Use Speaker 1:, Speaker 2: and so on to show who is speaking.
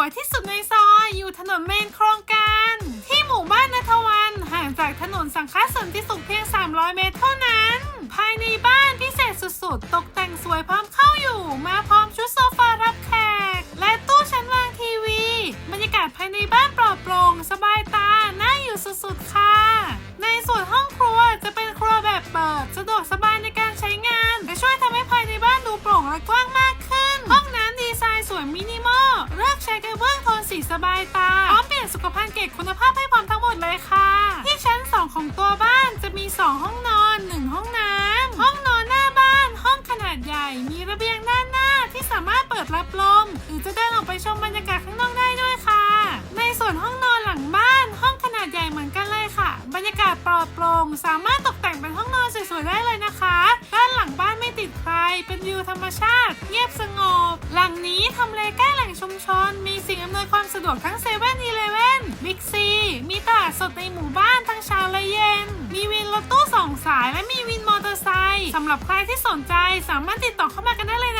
Speaker 1: วยที่สุดในซอยอยู่ถนนเมนโครงการ ที่หมู่บ้านนัทวันห่างจากถนนสังคสันติสุขเพียง 300 เมตรเท่านั้น ภายในบ้านพิเศษสุดๆ ตกแต่งสวยพร้อม เลือกใช้กระเบื้องโทนสีสบายตาพร้อมเปลี่ยนสุขภัณฑ์เกรดคุณภาพให้พร้อมทั้งหมดเลยค่ะ ที่ชั้น 2 ของตัวบ้านจะมี 2 ห้องนอน 1 ห้องน้ำห้องนอนหน้าบ้าน ห้องขนาดใหญ่ มีระเบียงด้านหน้าที่สามารถเปิดรับลม หรือจะเดินออกไปชมบรรยากาศข้างนอกได้ด้วยค่ะ ในส่วนห้องนอนหลังบ้าน ห้องขนาดใหญ่เหมือนกันเลยค่ะ บรรยากาศปลอดโปร่งสามารถตกแต่งเป็นห้องนอนสวยๆได้เลยนะคะ ด้านหลังบ้านไม่ติดใคร เป็นวิวธรรมชาติ เงียบสงบ หลังนี้ ชุมชน มีสิ่งอำนวยความสะดวกทั้งเซเว่นอีเลเว่นบิ๊กซี มีตลาดสดในหมู่บ้านทั้งเช้าและเย็น มีวินรถตู้สองสายและมีวินมอเตอร์ไซค์สำหรับใครที่สนใจสามารถติดต่อเข้ามากันได้เลยนะคะ